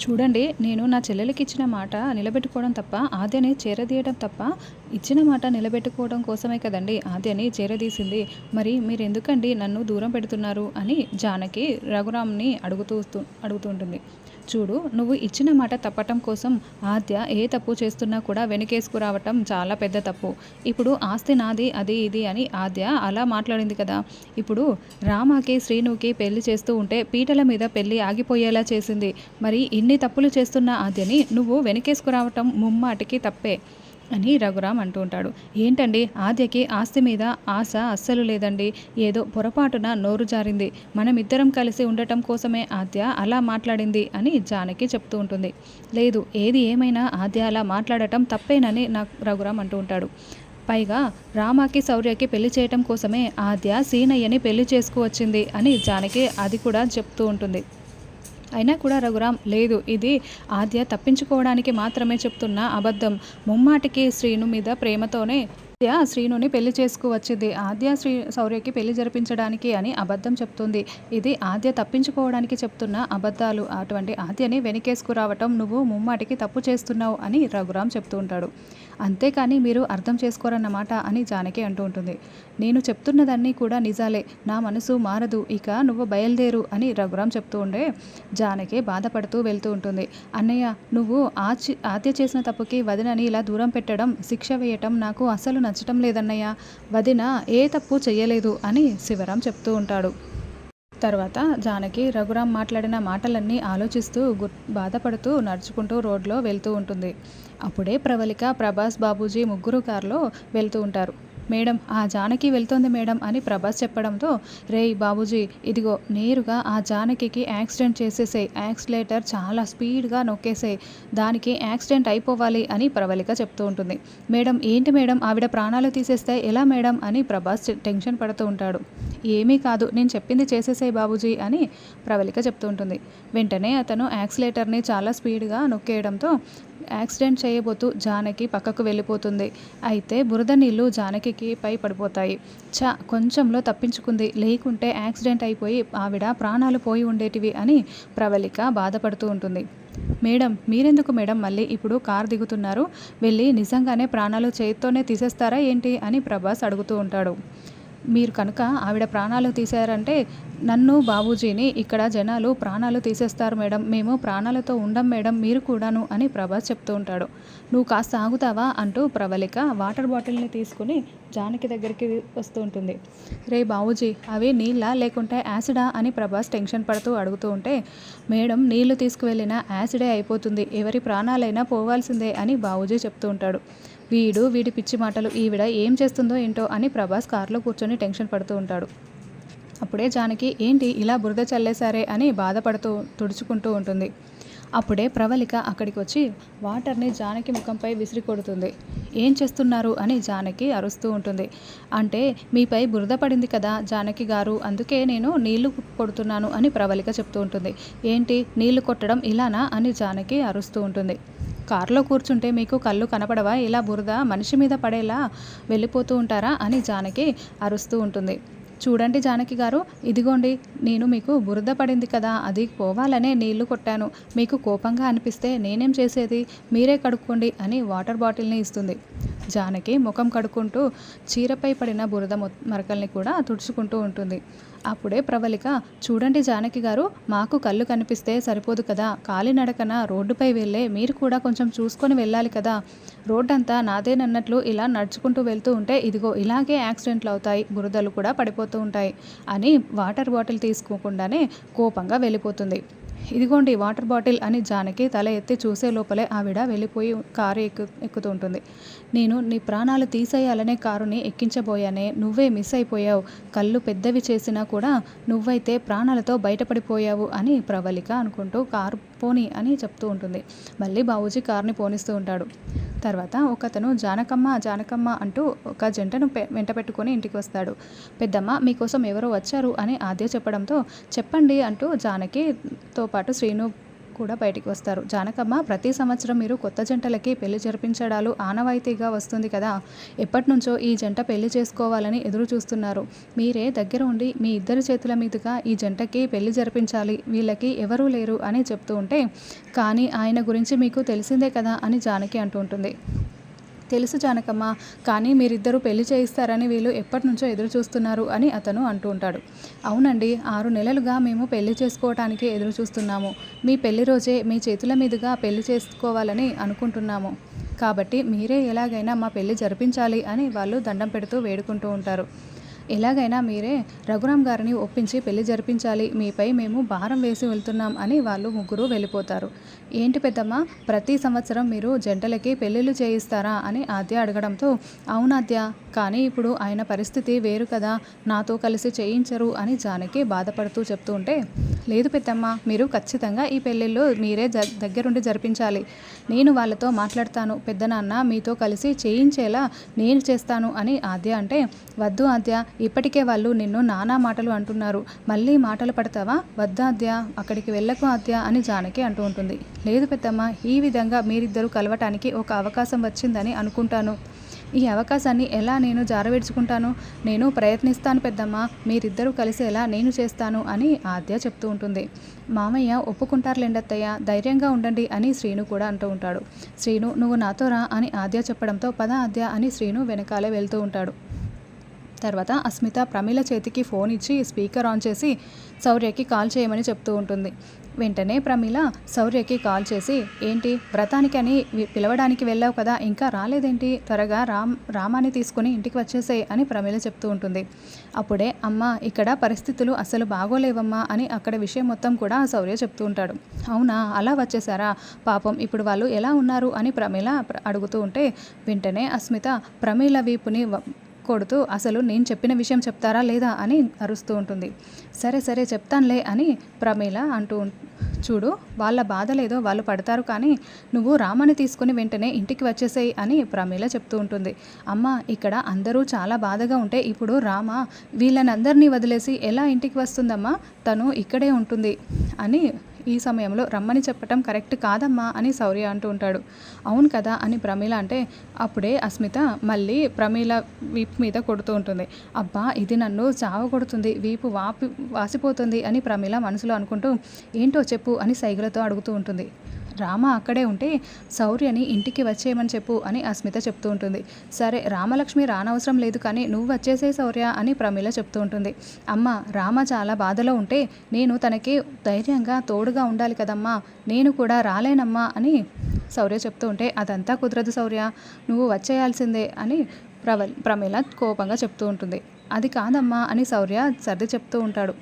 చూడండి నేను నా చెల్లెలకి ఇచ్చిన మాట నిలబెట్టుకోవడం తప్ప ఆద్యని చేరదీయడం తప్ప ఇచ్చిన మాట నిలబెట్టుకోవడం కోసమే కదండి ఆద్యని చేరదీసింది. మరి మీరు ఎందుకండి నన్ను దూరం పెడుతున్నారు అని జానకి రఘురామ్ని అడుగుతూ అడుగుతూ ఉంటుంది. చూడు నువ్వు ఇచ్చిన మాట తప్పటం కోసం ఆద్య ఏ తప్పు చేస్తున్నా కూడా వెనకేసుకురావటం చాలా పెద్ద తప్పు. ఇప్పుడు ఆస్తి నాది అది ఇది అని ఆద్య అలా మాట్లాడింది కదా. ఇప్పుడు రామాకి శ్రీనుకి పెళ్ళి చేస్తూ ఉంటే పీటల మీద పెళ్ళి ఆగిపోయేలా చేసింది. మరి ఇన్ని తప్పులు చేస్తున్న ఆద్యని నువ్వు వెనకేసుకురావటం ముమ్మాటికి తప్పే. అని రఘురామ్ అంటూ ఉంటాడు. ఏంటండి? ఆద్యకి ఆస్తి మీద ఆశ అస్సలు లేదండి. ఏదో పొరపాటున నోరు జారింది. మనమిద్దరం కలిసి ఉండటం కోసమే ఆద్య అలా మాట్లాడింది అని జానకి చెప్తూ ఉంటుంది. లేదు ఏది ఏమైనా ఆద్య అలా మాట్లాడటం తప్పేనని నాకు రఘురామ్ అంటూ ఉంటాడు. పైగా రామాకి శౌర్యకి పెళ్ళి చేయటం కోసమే ఆద్య సీనయ్యని పెళ్ళి చేసుకువచ్చింది అని జానకి అది కూడా చెప్తూ ఉంటుంది. అయినా కూడా రఘురామ్ లేదు ఇది ఆద్య తప్పించుకోవడానికి మాత్రమే చెప్తున్న అబద్ధం. ముమ్మాటికి శ్రీను మీద ప్రేమతోనే ఆద్య శ్రీనుని పెళ్ళి చేసుకువచ్చింది ఆద్య శ్రీ శౌర్యకి పెళ్ళి జరిపించడానికి అని అబద్ధం చెప్తుంది. ఇది ఆద్య తప్పించుకోవడానికి చెప్తున్న అబద్ధాలు. అటువంటి ఆద్యని వెనకేసుకురావటం నువ్వు ముమ్మాటికి తప్పు చేస్తున్నావు అని రఘురామ్ చెప్తూ ఉంటాడు. అంతేకాని మీరు అర్థం చేసుకోరన్నమాట అని జానకి అంటూ ఉంటుంది. నేను చెప్తున్నదన్నీ కూడా నిజాలే. నా మనసు మారదు. ఇక నువ్వు బయలుదేరు అని రఘురామ్ చెప్తూ ఉండే జానకి బాధపడుతూ వెళ్తూ ఉంటుంది. అన్నయ్య నువ్వు ఆచి ఆద్య చేసిన తప్పుకి వదినని ఇలా దూరం పెట్టడం శిక్ష వేయటం నాకు అసలు నచ్చటం లేదన్నయ్య. వదిన ఏ తప్పు చెయ్యలేదు అని శివరాం చెప్తూ ఉంటాడు. తర్వాత జానకి రఘురామ్ మాట్లాడిన మాటలన్నీ ఆలోచిస్తూ గు బాధపడుతూ నడుచుకుంటూ రోడ్లో వెళ్తూ ఉంటుంది. అప్పుడే ప్రవళిక ప్రభాస్ బాబూజీ ముగ్గురు కారులో వెళ్తూ ఉంటారు. మేడం ఆ జానకి వెళ్తోంది మేడం అని ప్రభాస్ చెప్పడంతో రేయ్ బాబుజీ ఇదిగో నేరుగా ఆ జానకి యాక్సిడెంట్ చేసేసాయి యాక్సిలేటర్ చాలా స్పీడ్గా నొక్కేసాయి దానికి యాక్సిడెంట్ అయిపోవాలి అని ప్రవళిక చెప్తూ ఉంటుంది. మేడం ఏంటి మేడం? ఆవిడ ప్రాణాలు తీసేస్తే ఎలా మేడం? అని ప్రభాస్ టెన్షన్ పడుతూ ఉంటాడు. ఏమీ కాదు. నేను చెప్పింది చేసేసాయి బాబుజీ అని ప్రవళిక చెప్తూ ఉంటుంది. వెంటనే అతను యాక్సిలేటర్ని చాలా స్పీడ్గా నొక్కేయడంతో యాక్సిడెంట్ చేయబోతూ జానకి పక్కకు వెళ్ళిపోతుంది. అయితే బురద నీళ్ళు జానకి పై పడిపోతాయి. చ కొంచెంలో తప్పించుకుంది. లేకుంటే యాక్సిడెంట్ అయిపోయి ఆవిడ ప్రాణాలు పోయి ఉండేటివి అని ప్రవళిక బాధపడుతూ ఉంటుంది. మేడం మీరెందుకు మేడం మళ్ళీ ఇప్పుడు కార్ దిగుతున్నారు? వెళ్ళి నిజంగానే ప్రాణాలు చేతితోనే తీసేస్తారా ఏంటి అని ప్రభాస్ అడుగుతూ ఉంటాడు. మీరు కనుక ఆవిడ ప్రాణాలు తీశారంటే నన్ను బాబూజీని ఇక్కడ జనాలు ప్రాణాలు తీసేస్తారు మేడం. మేము ప్రాణాలతో ఉండం మేడం మీరు కూడాను అని ప్రభాస్ చెప్తూ ఉంటాడు. నువ్వు కాస్త ఆగుతావా అంటూ ప్రవళిక వాటర్ బాటిల్ని తీసుకుని జానకి దగ్గరికి వస్తూ ఉంటుంది. రే బాబూజీ అవి నీళ్ళ లేకుంటే యాసిడా అని ప్రభాస్ టెన్షన్ పడుతూ అడుగుతూ ఉంటే మేడం నీళ్ళు తీసుకువెళ్ళినా యాసిడే అయిపోతుంది. ఎవరి ప్రాణాలైనా పోవాల్సిందే అని బాబూజీ చెప్తూ ఉంటాడు. వీడు వీడి పిచ్చి మాటలు ఈవిడ ఏం చేస్తుందో ఏంటో అని ప్రభాస్ కారులో కూర్చొని టెన్షన్ పడుతూ ఉంటాడు. అప్పుడే జానకి ఏంటి ఇలా బురద చల్లేశారే? అని బాధపడుతూ తుడుచుకుంటూ ఉంటుంది. అప్పుడే ప్రవళిక అక్కడికి వచ్చి వాటర్ని జానకి ముఖంపై విసిరి కొడుతుంది. ఏం చేస్తున్నారు? అని జానకి అరుస్తూ ఉంటుంది. అంటే మీపై బురద పడింది కదా జానకి గారు అందుకే నేను నీళ్ళు కొడుతున్నాను అని ప్రవళిక చెప్తూ ఉంటుంది. ఏంటి? నీళ్ళు కొట్టడం ఇలానా? అని జానకి అరుస్తూ ఉంటుంది. కారులో కూర్చుంటే మీకు కళ్ళు కనపడవా? ఇలా బురద మనిషి మీద పడేలా వెళ్ళిపోతూ ఉంటారా? అని జానకి అరుస్తూ ఉంటుంది. చూడండి జానకి గారు ఇదిగోండి నేను మీకు బురద పడింది కదా అది పోవాలనే నీళ్ళు కొట్టాను. మీకు కోపంగా అనిపిస్తే నేనేం చేసేది? మీరే కడుక్కోండి అని వాటర్ బాటిల్ని ఇస్తుంది. జానకి ముఖం కడుక్కుంటూ చీరపై పడిన బురద మరకల్ని కూడా తుడుచుకుంటూ ఉంటుంది. అప్పుడే ప్రవళిక చూడండి జానకి గారు మాకు కళ్ళు కనిపిస్తే సరిపోదు కదా. కాలినడకన రోడ్డుపై వెళ్ళే మీరు కూడా కొంచెం చూసుకొని వెళ్ళాలి కదా. రోడ్డంతా నాదేనన్నట్లు ఇలా నడుచుకుంటూ వెళ్తూ ఉంటే ఇదిగో ఇలాగే యాక్సిడెంట్లు అవుతాయి బురదలు కూడా పడిపోతూ ఉంటాయి అని వాటర్ బాటిల్ తీసుకోకుండానే కోపంగా వెళ్ళిపోతుంది. ఇదిగోండి వాటర్ బాటిల్ అని జానకి తల ఎత్తి చూసే లోపలే ఆవిడ వెళ్ళిపోయి కారు ఎక్కు ఎక్కుతూ ఉంటుంది నేను నీ ప్రాణాలు తీసేయాలనే కారుని ఎక్కించబోయానే నువ్వే మిస్ అయిపోయావు. కళ్ళు పెద్దవి చేసినా కూడా నువ్వైతే ప్రాణాలతో బయటపడిపోయావు అని ప్రవళిక అనుకుంటూ కారు పోని అని చెప్తూ ఉంటుంది. మళ్ళీ బాబూజీ కారుని పోనిస్తూ ఉంటాడు. తర్వాత ఒకతను జానకమ్మ జానకమ్మ అంటూ ఒక జంటను వెంట పెట్టుకొని ఇంటికి వస్తాడు. పెద్దమ్మ మీకోసం ఎవరో వచ్చారు అని ఆద్య చెప్పడంతో చెప్పండి అంటూ జానకితో పాటు శ్రీను కూడా బయటికి వస్తారు. జానకమ్మ ప్రతి సంవత్సరం మీరు కొత్త జంటలకి పెళ్ళి జరిపించడాలు ఆనవాయితీగా వస్తుంది కదా. ఎప్పటి నుంచో ఈ జంట పెళ్ళి చేసుకోవాలని ఎదురు చూస్తున్నారు. మీరే దగ్గర ఉండి మీ ఇద్దరి చేతుల మీదుగా ఈ జంటకి పెళ్ళి జరిపించాలి. వీళ్ళకి ఎవరూ లేరు అని చెప్తూ ఉంటే కానీ ఆయన గురించి మీకు తెలిసిందే కదా అని జానకి అంటూ ఉంటుంది. తెలుసు జానకమ్మ కానీ మీరిద్దరూ పెళ్ళి చేయిస్తారని వీళ్ళు ఎప్పటి నుంచో ఎదురు చూస్తున్నారు అని అతను అంటూ ఉంటాడు. అవునండి ఆరు నెలలుగా మేము పెళ్ళి చేసుకోవటానికి ఎదురు చూస్తున్నాము మీ పెళ్ళి రోజే మీ చేతుల మీదుగా పెళ్ళి చేసుకోవాలని అనుకుంటున్నాము. కాబట్టి మీరే ఎలాగైనా మా పెళ్ళి జరిపించాలి అని వాళ్ళు దండం పెడుతూ వేడుకుంటూ ఉంటారు. ఎలాగైనా మీరే రఘురామ్ గారిని ఒప్పించి పెళ్ళి జరిపించాలి. మీపై మేము భారం వేసి వెళ్తున్నాం అని వాళ్ళు ముగ్గురు వెళ్ళిపోతారు. ఏంటి పెద్దమ్మ? ప్రతి సంవత్సరం మీరు జంటలకి పెళ్ళిళ్ళు చేయిస్తారా అని ఆద్య అడగడంతో అవునాద్య కానీ ఇప్పుడు ఆయన పరిస్థితి వేరు కదా. నాతో కలిసి చేయించరు అని జానకి బాధపడుతూ చెప్తూ ఉంటే లేదు పెద్దమ్మ మీరు ఖచ్చితంగా ఈ పెళ్ళిళ్ళు మీరే జ దగ్గరుండి జరిపించాలి. నేను వాళ్ళతో మాట్లాడతాను. పెద్దనాన్న మీతో కలిసి చేయించేలా నేను చేస్తాను అని ఆద్య అంటే వద్దు ఆద్య ఇప్పటికే వాళ్ళు నిన్ను నానా మాటలు అంటున్నారు. మళ్ళీ మాటలు పడతావా? వద్దా అద్య అక్కడికి వెళ్ళకు అద్య అని జానకి అంటూ ఉంటుంది. లేదు పెద్దమ్మ ఈ విధంగా మీరిద్దరూ కలవటానికి ఒక అవకాశం వచ్చిందని అనుకుంటాను. ఈ అవకాశాన్ని ఎలా నేను జారవేడ్చుకుంటాను? నేను ప్రయత్నిస్తాను పెద్దమ్మ మీరిద్దరూ కలిసేలా నేను చేస్తాను అని ఆద్య చెప్తూ ఉంటుంది. మామయ్య ఒప్పుకుంటారు ఒప్పుకుంటారులేండత్తయ్య ధైర్యంగా ఉండండి అని శ్రీను కూడా అంటూ ఉంటాడు. శ్రీను నువ్వు నాతో రా అని ఆద్య చెప్పడంతో పద ఆద్య అని శ్రీను వెనకాలే వెళ్తూ ఉంటాడు. తర్వాత అస్మిత ప్రమీల చేతికి ఫోన్ ఇచ్చి స్పీకర్ ఆన్ చేసి శౌర్యకి కాల్ చేయమని చెప్తూ ఉంటుంది. వెంటనే ప్రమీల శౌర్యకి కాల్ చేసి ఏంటి వ్రతానికి అని పిలవడానికి వెళ్ళావు కదా ఇంకా రాలేదేంటి? త్వరగా రామ్ రామాని తీసుకుని ఇంటికి వచ్చేసేయ్ అని ప్రమీల చెప్తూ ఉంటుంది. అప్పుడే అమ్మ ఇక్కడ పరిస్థితులు అసలు బాగోలేవమ్మా అని అక్కడ విషయం మొత్తం కూడా శౌర్య చెప్తూ ఉంటాడు. అవునా అలా వచ్చేసారా పాపం ఇప్పుడు వాళ్ళు ఎలా ఉన్నారు? అని ప్రమీల అడుగుతూ ఉంటే వెంటనే అస్మిత ప్రమీల వీపుని కొడుతూ అసలు నేను చెప్పిన విషయం చెప్తారా లేదా అని అరుస్తూ ఉంటుంది. సరే సరే చెప్తానులే అని ప్రమీల అంటూ చూడు వాళ్ళ బాధ లేదో వాళ్ళు పడతారు కానీ నువ్వు రామని తీసుకుని వెంటనే ఇంటికి వచ్చేసేయి అని ప్రమీల చెప్తూ ఉంటుంది. అమ్మ ఇక్కడ అందరూ చాలా బాధగా ఉంటే ఇప్పుడు రామ వీళ్ళని అందరినీ వదిలేసి ఎలా ఇంటికి వస్తుందమ్మా? తను ఇక్కడే ఉంటుంది అని ఈ సమయంలో రమ్మని చెప్పటం కరెక్ట్ కాదమ్మా అని శౌర్య అంటూ ఉంటాడు. అవును కదా అని ప్రమీల అంటే అప్పుడే అస్మిత మళ్ళీ ప్రమీల వీపు మీద కొడుతూ ఉంటుంది. అబ్బా ఇది నన్ను చావ కొడుతుంది వీపు వాపి వాసిపోతుంది అని ప్రమీల మనసులో అనుకుంటూ ఏంటో చెప్పు అని సైగలతో అడుగుతూ ఉంటుంది. రామ అక్కడే ఉంటే శౌర్యని ఇంటికి వచ్చేయమని చెప్పు అని అస్మిత చెప్తూ ఉంటుంది. సరే రామలక్ష్మి రానవసరం లేదు కానీ నువ్వు వచ్చేసే శౌర్య అని ప్రమీల చెప్తూ ఉంటుంది. అమ్మ రామ చాలా బాధలో ఉంటే నేను తనకి ధైర్యంగా తోడుగా ఉండాలి కదమ్మా నేను కూడా రాలేనమ్మా అని శౌర్య చెప్తూ ఉంటే అదంతా కుదరదు శౌర్య నువ్వు వచ్చేయాల్సిందే అని ప్రవ ప్రమీల కోపంగా చెప్తూ ఉంటుంది. అది కాదమ్మా అని శౌర్య సర్ది చెప్తూ ఉంటాడు.